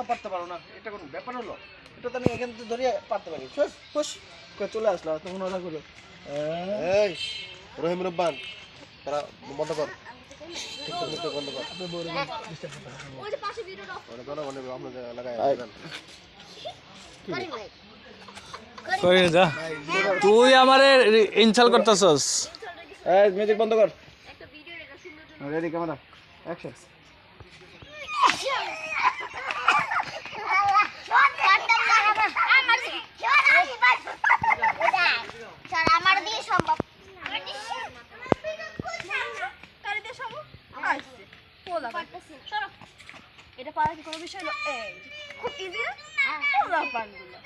কলা পারতে পারো না এটা কোনো ব্যাপার হলো? এটা তো আমি এখান থেকে ধরিয়ে পারতে পারি। ফুস ফুস করে চলে আসলো তখন ওরা করো এই রহিম রব্বান তারা বন্ধ কর। বন্ধ যে তুই আমারে ইনসাল করতেছস। এই মিউজিক বন্ধ কর। রেডি ক্যামেরা অ্যাকশন এটা পারা কি কোনো বিষয় না? এই খুব ইজি না? কলা পানগুলো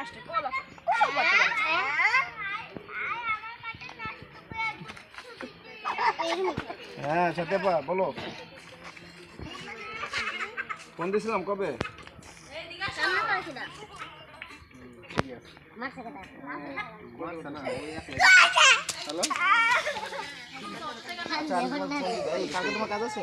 আসলে কলা কলা হ্যাঁ সত্যপা বলো। ফোন দিছিলাম কবে? সামনে করেছি না হ্যালো আচ্ছা তোমার কাজ আছে?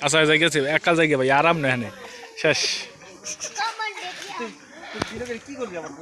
আচ্ছা, আচ্ছা গেছে একা জায়গা ভাই আরাম না এখানে। শেষ। কি করবি আমার